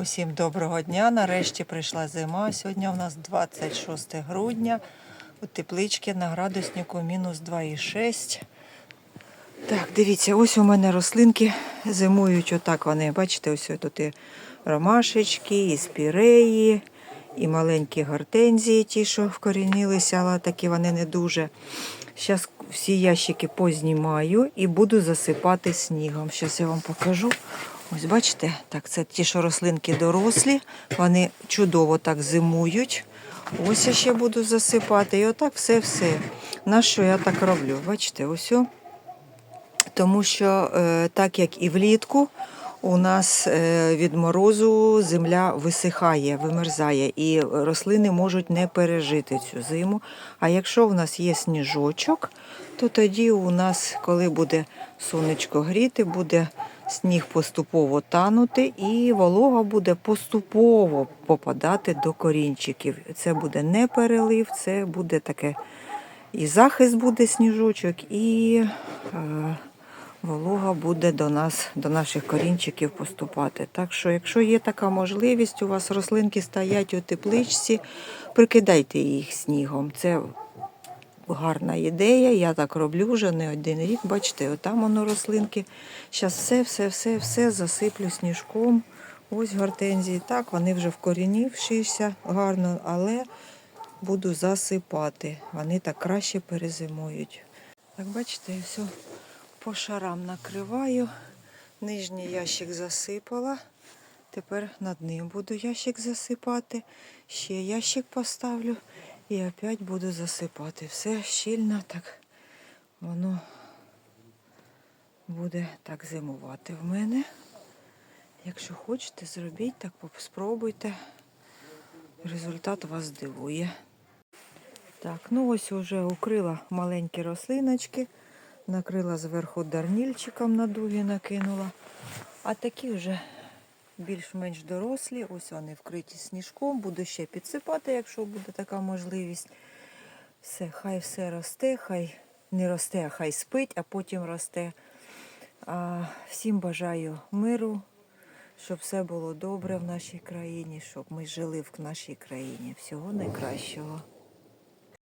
Усім доброго дня. Нарешті прийшла зима. Сьогодні у нас 26 грудня. У тепличці на градуснику мінус 2,6. Так, дивіться, ось у мене рослинки зимують. Отак вони. Бачите, ось тут і ромашечки, і спіреї, і маленькі гортензії, ті, що вкорінилися, але такі вони не дуже. Зараз всі ящики познімаю і буду засипати снігом. Зараз я вам покажу. Ось бачите, так, це ті, що рослинки дорослі, вони чудово так зимують. Ось я ще буду засипати. І отак все-все. На що я так роблю? Бачите, ось. Тому що е, так як і влітку, у нас е, від морозу земля висихає, вимерзає, і рослини можуть не пережити цю зиму. А якщо в нас є сніжочок, то тоді у нас, коли буде сонечко гріти, буде сніг поступово танути, і волога буде поступово попадати до корінчиків. Це буде не перелив, це буде таке і захист буде сніжочок, і е, волога буде до нас, до наших корінчиків поступати. Так що, якщо є така можливість, у вас рослинки стоять у тепличці, прикидайте їх снігом. Це гарна ідея. Я так роблю вже не один рік. Бачите, отам воно рослинки. Зараз все, все, все, все засиплю сніжком. Ось гортензії. Так, вони вже вкорінившися гарно, але буду засипати. Вони так краще перезимують. Так, бачите, я все по шарам накриваю. Нижній ящик засипала. Тепер над ним буду ящик засипати. Ще ящик поставлю і опять буду засипати. Все щільно так воно буде так зимувати в мене. Якщо хочете, зробіть так, спробуйте. Результат вас здивує. Так, ну ось уже укрила маленькі рослиночки, накрила зверху дарнільчиком на дуги накинула. А такі вже більш-менш дорослі, ось вони вкриті сніжком, буду ще підсипати, якщо буде така можливість. Все, хай все росте, хай не росте, а хай спить, а потім росте. А, всім бажаю миру, щоб все було добре в нашій країні, щоб ми жили в нашій країні. Всього найкращого.